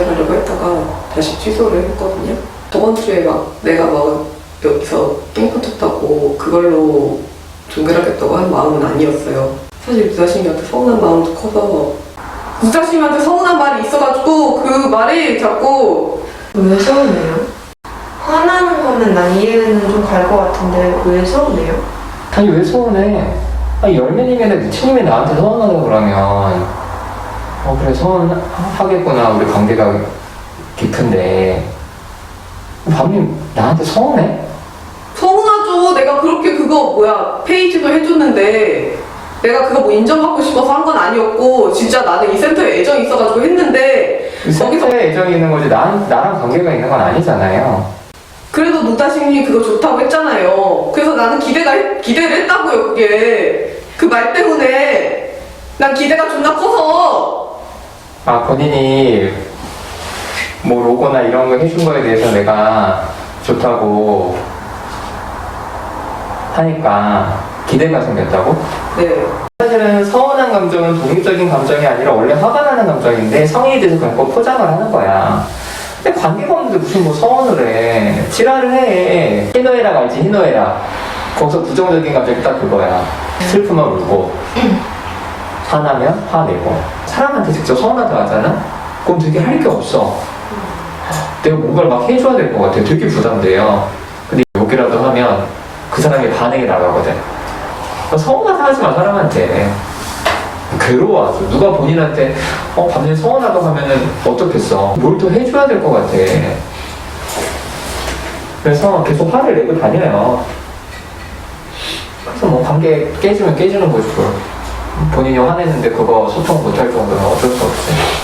연결하려고 했다가 다시 취소를 했거든요. 저번 주에 막 내가 막 여기서 깽판 쳤다고 그걸로 종결하겠다고 한 마음은 아니었어요. 사실 유자심이한테 서운한 마음도 커서 유자심한테 서운한 말이 있어가지고 그 말이 자꾸 왜 서운해요? 화나는 거면 난 이해는 좀 갈 것 같은데 왜 서운해요? 아니 왜 서운해? 아니 열매님이나 미친님이 나한테 서운하다 그러면 어 그래 서운하겠구나 우리 관계가 깊은데 밤님 나한테 서운해? 서운하죠. 내가 그렇게 그거 뭐야 페이지도 해줬는데 내가 그거 뭐 인정받고 싶어서 한 건 아니었고 진짜 나는 이 센터에 애정이 있어가지고 했는데 거기서의 애정이 있는 거지 나, 나랑 관계가 있는 건 아니잖아요 그래도 노다심이 그거 좋다고 했잖아요. 그래서 나는 기대가 했- 기대를 했다고요. 그게 그 말 때문에 난 기대가 존나 커서 아 본인이 뭐 로고나 이런 거 해준 거에 대해서 내가 좋다고 하니까 기대가 생겼다고? 네 사실은 서운한 감정은 독립적인 감정이 아니라 원래 화가 나는 감정인데 돼서 그런 거 포장을 하는 거야. 근데 관계가 없는데 무슨 뭐 서운을 해. 지랄을 해. 희노애락 알지? 희노애락. 거기서 부정적인 감정이 딱 그거야. 슬프면 울고, 화나면 화내고. 사람한테 직접 서운하다 하잖아? 그럼 되게 할 게 없어. 내가 뭔가를 막 해줘야 될 것 같아. 되게 부담돼요. 근데 욕이라도 하면 그 사람의 반응이 나가거든. 서운하다 하지 마, 사람한테. 괴로워. 누가 본인한테, 어, 밤새 서운하다고 하면은 어떻겠어. 뭘 또 해줘야 될 것 같아. 그래서 계속 화를 내고 다녀요. 그래서 뭐 관계 깨지면 깨지는 뭘. 본인이 화냈는데 그거 소통 못할 정도면 어쩔 수 없지.